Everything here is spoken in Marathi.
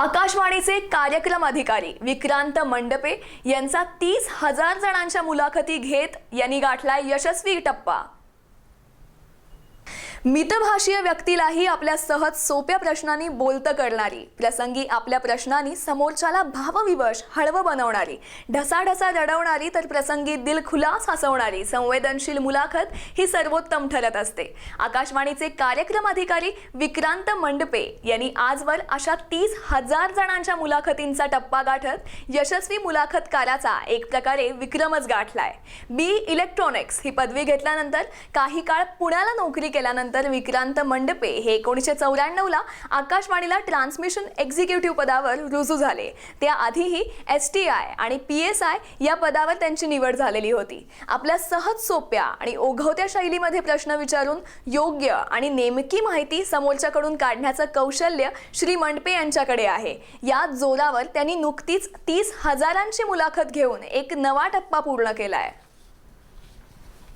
आकाशवाणीचे कार्यक्रम अधिकारी विक्रांत मंडपे यांचा तीस हजार जणांच्या मुलाखती घेत यांनी गाठलाय यशस्वी टप्पा. मितभाषीय व्यक्तीलाही आपल्या सहज सोप्या प्रश्नांनी बोलतं करणारी प्रसंगी आपल्या प्रश्नांनी समोरच्याला भावविवश हळवं बनवणारी ढसाढसा रडवणारी तर प्रसंगी दिलखुलास हसवणारी संवेदनशील मुलाखत ही सर्वोत्तम ठरत असते. आकाशवाणीचे कार्यक्रम अधिकारी विक्रांत मंडपे यांनी आजवर अशा तीस हजार जणांच्या मुलाखतींचा टप्पा गाठत यशस्वी मुलाखतकाराचा एक प्रकारे विक्रमच गाठलाय. बी इलेक्ट्रॉनिक्स ही पदवी घेतल्यानंतर काही काळ पुण्याला नोकरी केल्यानंतर विक्रांत मंडपे हे एकोणीसशे चौऱ्याण्णवला आकाशवाणीला ट्रान्समिशन एक्झिक्युटिव्ह पदावर रुजू झाले. त्याआधीही एस टी आय आणि पी एस आय या पदावर त्यांची निवड झालेली होती. आपल्या सहज सोप्या आणि ओघवत्या शैलीमध्ये प्रश्न विचारून योग्य आणि नेमकी माहिती समोरच्याकडून काढण्याचं कौशल्य श्री मंडपे यांच्याकडे आहे. या जोरावर त्यांनी नुकतीच तीस हजारांची मुलाखत घेऊन एक नवा टप्पा पूर्ण केला आहे